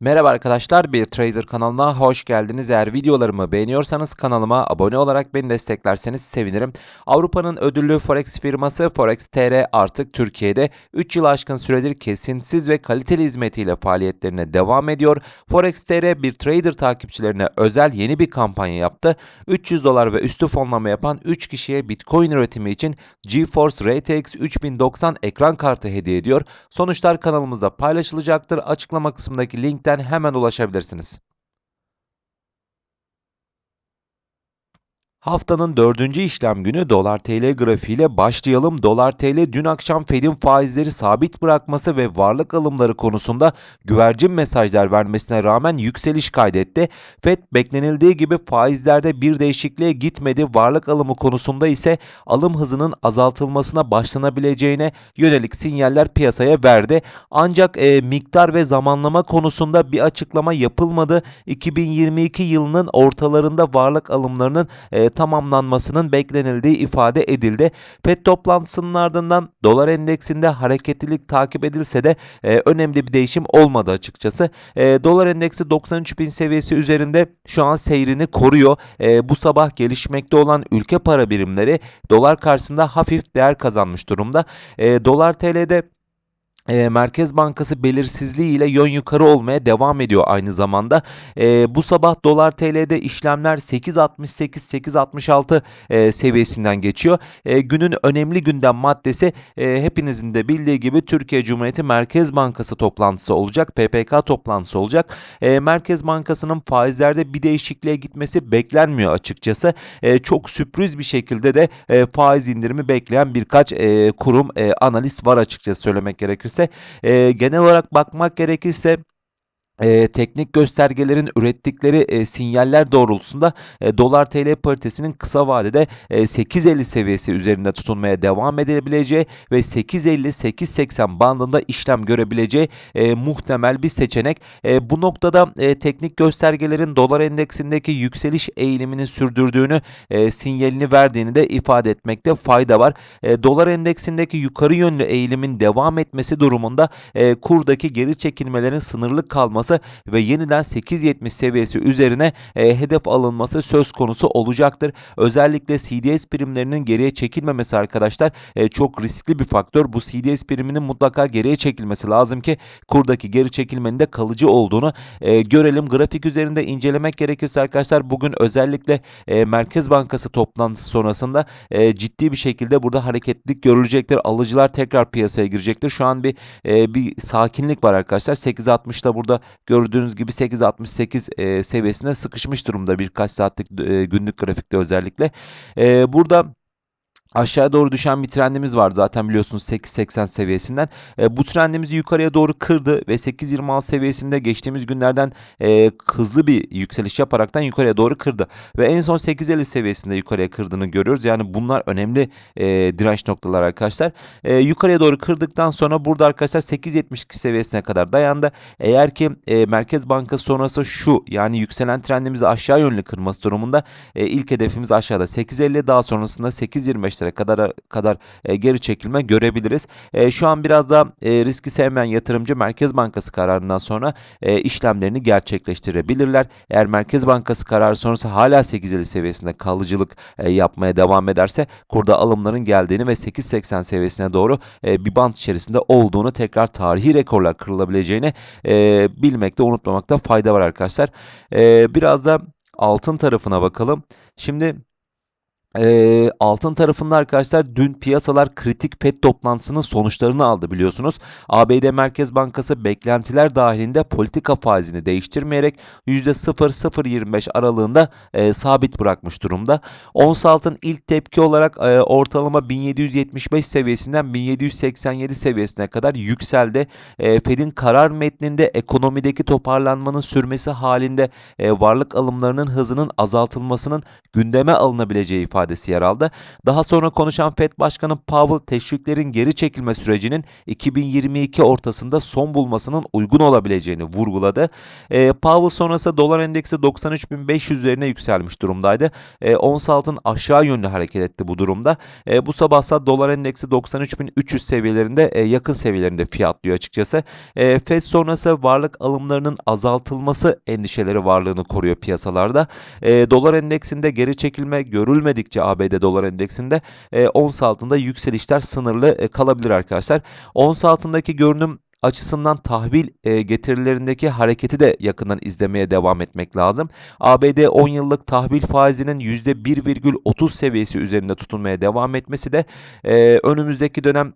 Merhaba arkadaşlar, bir Trader kanalına hoş geldiniz. Eğer videolarımı beğeniyorsanız kanalıma abone olarak beni desteklerseniz sevinirim. Avrupa'nın ödüllü Forex firması Forex TR artık Türkiye'de 3 yıl aşkın süredir kesintisiz ve kaliteli hizmetiyle faaliyetlerine devam ediyor. Forex TR bir trader takipçilerine özel yeni bir kampanya yaptı. 300 dolar ve üstü fonlama yapan 3 kişiye Bitcoin üretimi için GeForce RTX 3090 ekran kartı hediye ediyor. Sonuçlar kanalımızda paylaşılacaktır. Açıklama kısmındaki linkten hemen ulaşabilirsiniz. Haftanın dördüncü işlem günü dolar TL grafiğiyle başlayalım. Dolar TL dün akşam Fed'in faizleri sabit bırakması ve varlık alımları konusunda güvercin mesajlar vermesine rağmen yükseliş kaydetti. Fed beklenildiği gibi faizlerde bir değişikliğe gitmedi. Varlık alımı konusunda ise alım hızının azaltılmasına başlanabileceğine yönelik sinyaller piyasaya verdi. Ancak e, miktar ve zamanlama konusunda bir açıklama yapılmadı. 2022 yılının ortalarında varlık alımlarının e, tamamlanmasının beklenildiği ifade edildi. FED toplantısının ardından dolar endeksinde hareketlilik takip edilse de e, önemli bir değişim olmadı açıkçası. E, dolar endeksi 93 bin seviyesi üzerinde şu an seyrini koruyor. E, bu sabah gelişmekte olan ülke para birimleri dolar karşısında hafif değer kazanmış durumda. E, dolar TL'de e, Merkez Bankası belirsizliği ile yön yukarı olmaya devam ediyor aynı zamanda. E, bu sabah dolar TL'de işlemler 8.68-8.66 e, seviyesinden geçiyor. E, günün önemli gündem maddesi e, hepinizin de bildiği gibi Türkiye Cumhuriyeti Merkez Bankası toplantısı olacak. PPK toplantısı olacak. E, Merkez Bankası'nın faizlerde bir değişikliğe gitmesi beklenmiyor açıkçası. E, çok sürpriz bir şekilde de e, faiz indirimi bekleyen birkaç e, kurum e, analist var açıkçası söylemek gerekirse gerekirse e, genel olarak bakmak gerekirse e, teknik göstergelerin ürettikleri e, sinyaller doğrultusunda e, dolar TL paritesinin kısa vadede e, 8.50 seviyesi üzerinde tutunmaya devam edebileceği ve 8.50-8.80 bandında işlem görebileceği e, muhtemel bir seçenek. E, bu noktada e, teknik göstergelerin dolar endeksindeki yükseliş eğilimini sürdürdüğünü e, sinyalini verdiğini de ifade etmekte fayda var. E, dolar endeksindeki yukarı yönlü eğilimin devam etmesi durumunda e, kurdaki geri çekilmelerin sınırlı kalması alınması ve yeniden 8.70 seviyesi üzerine e, hedef alınması söz konusu olacaktır. Özellikle CDS primlerinin geriye çekilmemesi arkadaşlar e, çok riskli bir faktör. Bu CDS priminin mutlaka geriye çekilmesi lazım ki kurdaki geri çekilmenin de kalıcı olduğunu e, görelim. Grafik üzerinde incelemek gerekirse arkadaşlar bugün özellikle e, Merkez Bankası toplantısı sonrasında e, ciddi bir şekilde burada hareketlilik görülecektir. Alıcılar tekrar piyasaya girecektir. Şu an bir e, bir sakinlik var arkadaşlar. 8.60'da burada Gördüğünüz gibi 8.68 e, seviyesine sıkışmış durumda birkaç saatlik e, günlük grafikte özellikle. E, burada Aşağıya doğru düşen bir trendimiz var zaten biliyorsunuz 8.80 seviyesinden. E, bu trendimizi yukarıya doğru kırdı ve 8.26 seviyesinde geçtiğimiz günlerden e, hızlı bir yükseliş yaparaktan yukarıya doğru kırdı. Ve en son 8.50 seviyesinde yukarıya kırdığını görüyoruz. Yani bunlar önemli e, direnç noktalar arkadaşlar. E, yukarıya doğru kırdıktan sonra burada arkadaşlar 8.72 seviyesine kadar dayandı. Eğer ki e, Merkez Bankası sonrası şu yani yükselen trendimizi aşağı yönlü kırması durumunda e, ilk hedefimiz aşağıda 8.50 daha sonrasında 8.25 lira kadar kadar e, geri çekilme görebiliriz. E, şu an biraz da e, riski sevmeyen yatırımcı Merkez Bankası kararından sonra e, işlemlerini gerçekleştirebilirler. Eğer Merkez Bankası kararı sonrası hala 8.50 seviyesinde kalıcılık e, yapmaya devam ederse kurda alımların geldiğini ve 8.80 seviyesine doğru e, bir bant içerisinde olduğunu tekrar tarihi rekorlar kırılabileceğini e, bilmekte unutmamakta fayda var arkadaşlar. E, biraz da altın tarafına bakalım. Şimdi e, altın tarafında arkadaşlar dün piyasalar kritik FED toplantısının sonuçlarını aldı biliyorsunuz. ABD Merkez Bankası beklentiler dahilinde politika faizini değiştirmeyerek %0.025 aralığında e, sabit bırakmış durumda. Ons altın ilk tepki olarak e, ortalama 1775 seviyesinden 1787 seviyesine kadar yükseldi. E, Fed'in karar metninde ekonomideki toparlanmanın sürmesi halinde e, varlık alımlarının hızının azaltılmasının gündeme alınabileceği ifade ifadesi yer aldı. Daha sonra konuşan FED Başkanı Powell teşviklerin geri çekilme sürecinin 2022 ortasında son bulmasının uygun olabileceğini vurguladı. E, Powell sonrası dolar endeksi 93.500 üzerine yükselmiş durumdaydı. E, ons altın aşağı yönlü hareket etti bu durumda. E, bu sabahsa dolar endeksi 93.300 seviyelerinde e, yakın seviyelerinde fiyatlıyor açıkçası. E, FED sonrası varlık alımlarının azaltılması endişeleri varlığını koruyor piyasalarda. E, dolar endeksinde geri çekilme görülmedikçe ABD dolar endeksinde e, ons altında yükselişler sınırlı e, kalabilir arkadaşlar. Ons altındaki görünüm açısından tahvil e, getirilerindeki hareketi de yakından izlemeye devam etmek lazım. ABD 10 yıllık tahvil faizinin %1,30 seviyesi üzerinde tutunmaya devam etmesi de e, önümüzdeki dönem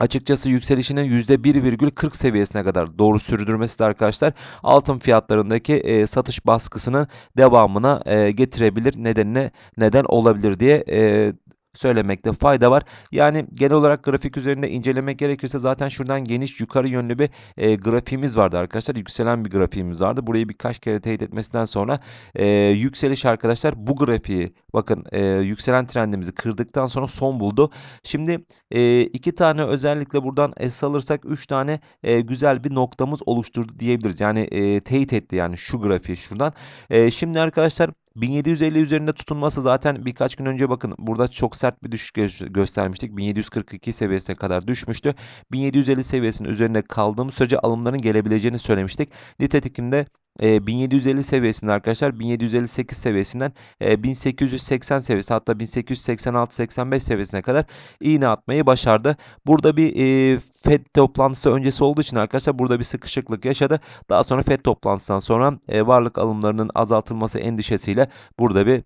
açıkçası yükselişinin %1,40 seviyesine kadar doğru sürdürmesi de arkadaşlar altın fiyatlarındaki e, satış baskısının devamına e, getirebilir. Nedenine neden olabilir diye e, söylemekte fayda var. Yani genel olarak grafik üzerinde incelemek gerekirse zaten şuradan geniş yukarı yönlü bir e, grafiğimiz vardı arkadaşlar. Yükselen bir grafiğimiz vardı. Burayı birkaç kere teyit etmesinden sonra e, yükseliş arkadaşlar bu grafiği bakın e, yükselen trendimizi kırdıktan sonra son buldu. Şimdi e, iki tane özellikle buradan es alırsak üç tane e, güzel bir noktamız oluşturdu diyebiliriz. Yani e, teyit etti yani şu grafiği şuradan. E, şimdi arkadaşlar 1750 üzerinde tutunması zaten birkaç gün önce bakın burada çok sert bir düşüş gö göstermiştik. 1742 seviyesine kadar düşmüştü. 1750 seviyesinin üzerinde kaldığımız sürece alımların gelebileceğini söylemiştik. Nitekim de e, 1750 seviyesinde arkadaşlar 1758 seviyesinden e, 1880 seviyesi hatta 1886-85 seviyesine kadar iğne atmayı başardı. Burada bir e, FED toplantısı öncesi olduğu için arkadaşlar burada bir sıkışıklık yaşadı. Daha sonra FED toplantısından sonra e, varlık alımlarının azaltılması endişesiyle burada bir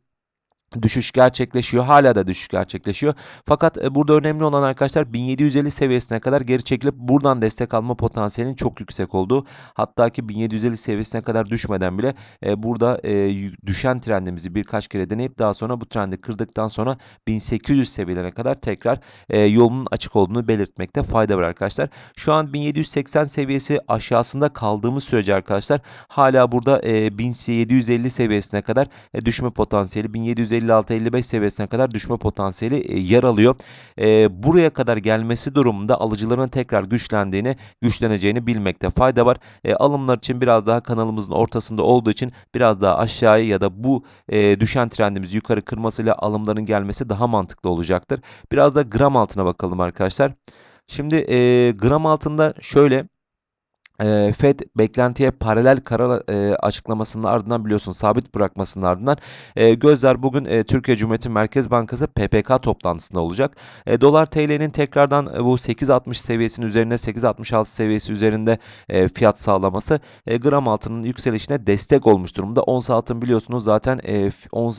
düşüş gerçekleşiyor. Hala da düşüş gerçekleşiyor. Fakat e, burada önemli olan arkadaşlar 1750 seviyesine kadar geri çekilip buradan destek alma potansiyelinin çok yüksek olduğu. Hatta ki 1750 seviyesine kadar düşmeden bile e, burada e, düşen trendimizi birkaç kere deneyip daha sonra bu trendi kırdıktan sonra 1800 seviyelerine kadar tekrar yolunun açık olduğunu belirtmekte fayda var arkadaşlar. Şu an 1780 seviyesi aşağısında kaldığımız sürece arkadaşlar hala burada e, 1750 seviyesine kadar düşme potansiyeli 1750 56-55 seviyesine kadar düşme potansiyeli e, yer alıyor. E, buraya kadar gelmesi durumunda alıcıların tekrar güçlendiğini, güçleneceğini bilmekte fayda var. E, alımlar için biraz daha kanalımızın ortasında olduğu için biraz daha aşağıya ya da bu düşen trendimizi yukarı kırmasıyla alımların gelmesi daha mantıklı olacaktır. Biraz da gram altına bakalım arkadaşlar. Şimdi e, gram altında şöyle e, Fed beklentiye paralel karar e, açıklamasının ardından biliyorsun sabit bırakmasının ardından e, gözler bugün e, Türkiye Cumhuriyeti Merkez Bankası PPK toplantısında olacak. E, Dolar TL'nin tekrardan e, bu 8.60 seviyesinin üzerine 8.66 seviyesi üzerinde e, fiyat sağlaması e, gram altının yükselişine destek olmuş durumda. Ons altın biliyorsunuz zaten e,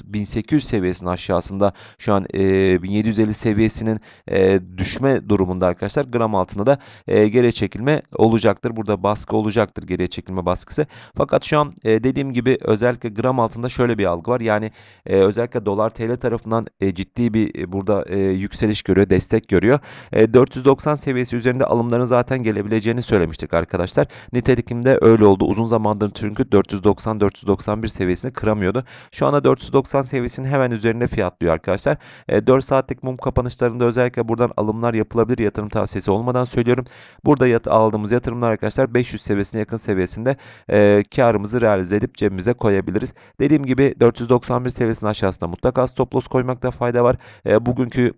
1800 seviyesinin aşağısında şu an e, 1750 seviyesinin e, düşme durumunda arkadaşlar. Gram altında da e, geri çekilme olacaktır. Burada baskı olacaktır geriye çekilme baskısı. Fakat şu an e, dediğim gibi özellikle gram altında şöyle bir algı var. Yani e, özellikle dolar TL tarafından e, ciddi bir e, burada e, yükseliş görüyor, destek görüyor. E, 490 seviyesi üzerinde alımların zaten gelebileceğini söylemiştik arkadaşlar. Nitekim de öyle oldu. Uzun zamandır çünkü 490-491 seviyesini kıramıyordu. Şu anda 490 seviyesinin hemen üzerinde fiyatlıyor arkadaşlar. E, 4 saatlik mum kapanışlarında özellikle buradan alımlar yapılabilir yatırım tavsiyesi olmadan söylüyorum. Burada yat aldığımız yatırımlar arkadaşlar 500 seviyesine yakın seviyesinde e, karımızı realize edip cebimize koyabiliriz. Dediğim gibi 491 seviyesinin aşağısında mutlaka stop loss koymakta fayda var. E, bugünkü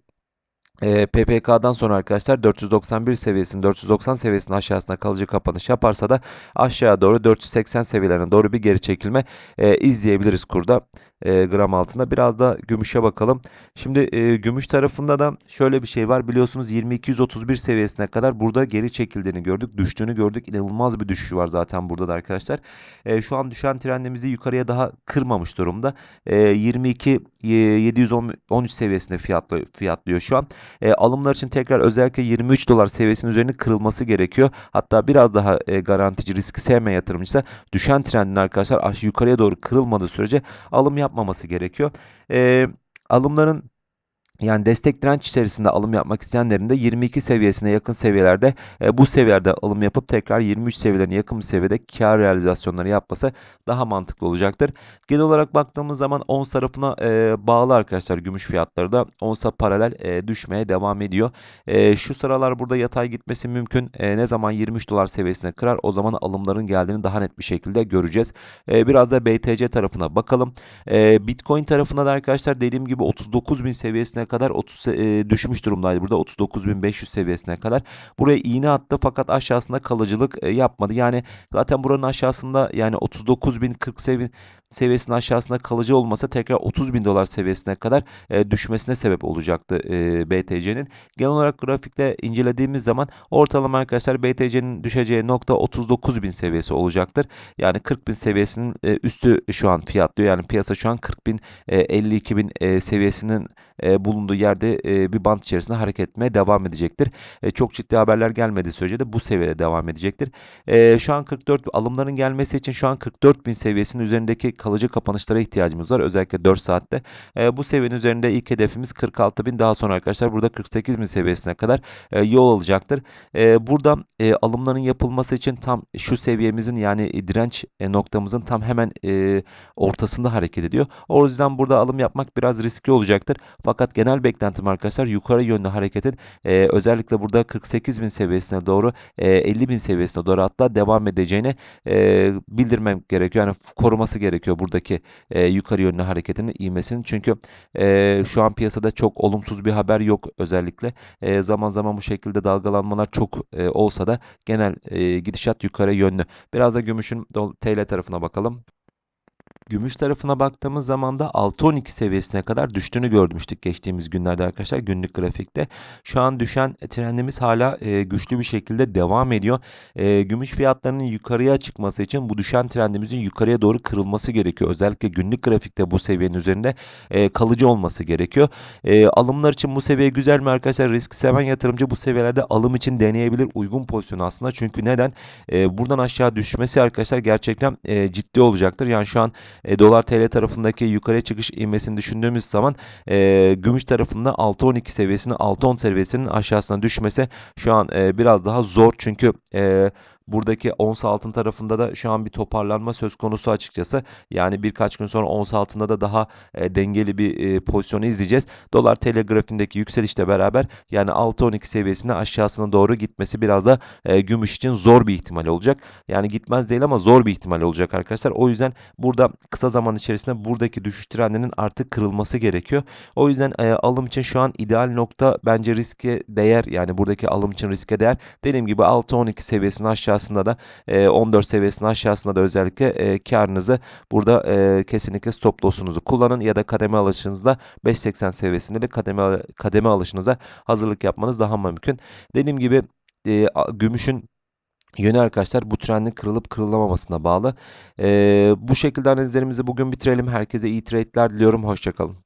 e, PPK'dan sonra arkadaşlar 491 seviyesinin 490 seviyesinin aşağısına kalıcı kapanış yaparsa da aşağı doğru 480 seviyelerine doğru bir geri çekilme e, izleyebiliriz kurda e, gram altında. Biraz da gümüşe bakalım. Şimdi e, gümüş tarafında da şöyle bir şey var. Biliyorsunuz 2231 seviyesine kadar burada geri çekildiğini gördük. Düştüğünü gördük. İnanılmaz bir düşüş var zaten burada da arkadaşlar. E, şu an düşen trendimizi yukarıya daha kırmamış durumda. E, 22 713 seviyesinde fiyatlıyor, fiyatlıyor şu an. E, alımlar için tekrar özellikle 23 dolar seviyesinin üzerine kırılması gerekiyor. Hatta biraz daha e, garantici riski sevmeyen yatırımcıysa düşen trendin arkadaşlar yukarıya doğru kırılmadığı sürece alım yap yapmaması gerekiyor. E, alımların Yani destek direnç içerisinde alım yapmak isteyenlerin de 22 seviyesine yakın seviyelerde e, bu seviyelerde alım yapıp tekrar 23 seviyelerine yakın bir seviyede kar realizasyonları yapması daha mantıklı olacaktır. Genel olarak baktığımız zaman ons tarafına e, bağlı arkadaşlar gümüş fiyatları da onsa paralel e, düşmeye devam ediyor. E, şu sıralar burada yatay gitmesi mümkün. E, ne zaman 23 dolar seviyesine kırar o zaman alımların geldiğini daha net bir şekilde göreceğiz. E, biraz da BTC tarafına bakalım. E, Bitcoin tarafında da arkadaşlar dediğim gibi 39 bin seviyesine kadar 30 e, düşmüş durumdaydı. Burada 39.500 seviyesine kadar. Buraya iğne attı fakat aşağısında kalıcılık e, yapmadı. Yani zaten buranın aşağısında yani 39.040 sevi seviyesinin aşağısında kalıcı olmasa tekrar 30 bin dolar seviyesine kadar e, düşmesine sebep olacaktı e, BTC'nin. Genel olarak grafikte incelediğimiz zaman ortalama arkadaşlar BTC'nin düşeceği nokta 39 bin seviyesi olacaktır. Yani 40 bin seviyesinin e, üstü şu an fiyatlıyor. Yani piyasa şu an 40 bin e, 52 bin e, seviyesinin e, bulunduğu yerde e, bir bant içerisinde hareket etmeye devam edecektir. E, çok ciddi haberler gelmediği sürece de bu seviyede devam edecektir. E, şu an 44 alımların gelmesi için şu an 44 bin seviyesinin üzerindeki kalıcı kapanışlara ihtiyacımız var. Özellikle 4 saatte. E, bu seviyenin üzerinde ilk hedefimiz 46 bin. Daha sonra arkadaşlar burada 48 bin seviyesine kadar e, yol alacaktır. E, burada e, alımların yapılması için tam şu seviyemizin yani direnç e, noktamızın tam hemen e, ortasında hareket ediyor. O yüzden burada alım yapmak biraz riskli olacaktır. Fakat genel beklentim arkadaşlar yukarı yönlü hareketin e, özellikle burada 48 bin seviyesine doğru e, 50 bin seviyesine doğru hatta devam edeceğini e, bildirmem gerekiyor. Yani koruması gerekiyor buradaki e, yukarı yönlü hareketinin ivmesinin. Çünkü e, şu an piyasada çok olumsuz bir haber yok özellikle. E, zaman zaman bu şekilde dalgalanmalar çok e, olsa da genel e, gidişat yukarı yönlü. Biraz da gümüşün TL tarafına bakalım. Gümüş tarafına baktığımız zaman da 6-12 seviyesine kadar düştüğünü görmüştük geçtiğimiz günlerde arkadaşlar günlük grafikte. Şu an düşen trendimiz hala e, güçlü bir şekilde devam ediyor. E, gümüş fiyatlarının yukarıya çıkması için bu düşen trendimizin yukarıya doğru kırılması gerekiyor. Özellikle günlük grafikte bu seviyenin üzerinde e, kalıcı olması gerekiyor. Alımlar için bu seviye güzel mi arkadaşlar? Risk seven yatırımcı bu seviyelerde alım için deneyebilir uygun pozisyon aslında. Çünkü neden? E, buradan aşağı düşmesi arkadaşlar gerçekten ciddi olacaktır. Yani şu an e, dolar TL tarafındaki yukarıya çıkış ivmesini düşündüğümüz zaman e, gümüş tarafında 6.12 seviyesinin 6.10 seviyesinin aşağısına düşmesi şu an e, biraz daha zor. Çünkü e, Buradaki ons altın tarafında da şu an bir toparlanma söz konusu açıkçası. Yani birkaç gün sonra ons altında da daha e, dengeli bir e, pozisyonu izleyeceğiz. Dolar TL grafiğindeki yükselişle beraber yani 6-12 seviyesine aşağısına doğru gitmesi biraz da e, gümüş için zor bir ihtimal olacak. Yani gitmez değil ama zor bir ihtimal olacak arkadaşlar. O yüzden burada kısa zaman içerisinde buradaki düşüş trendinin artık kırılması gerekiyor. O yüzden e, alım için şu an ideal nokta bence riske değer. Yani buradaki alım için riske değer. Dediğim gibi 6-12 seviyesinin aşağı aşağısında da e, 14 seviyesinin aşağısında da özellikle e, karınızı burada e, kesinlikle stop loss'unuzu kullanın ya da kademe alışınızda 5.80 seviyesinde de kademe kademe alışınıza hazırlık yapmanız daha mümkün. Dediğim gibi e, gümüşün Yönü arkadaşlar bu trendin kırılıp kırılamamasına bağlı. Ee, bu şekilde analizlerimizi bugün bitirelim. Herkese iyi trade'ler diliyorum. Hoşçakalın.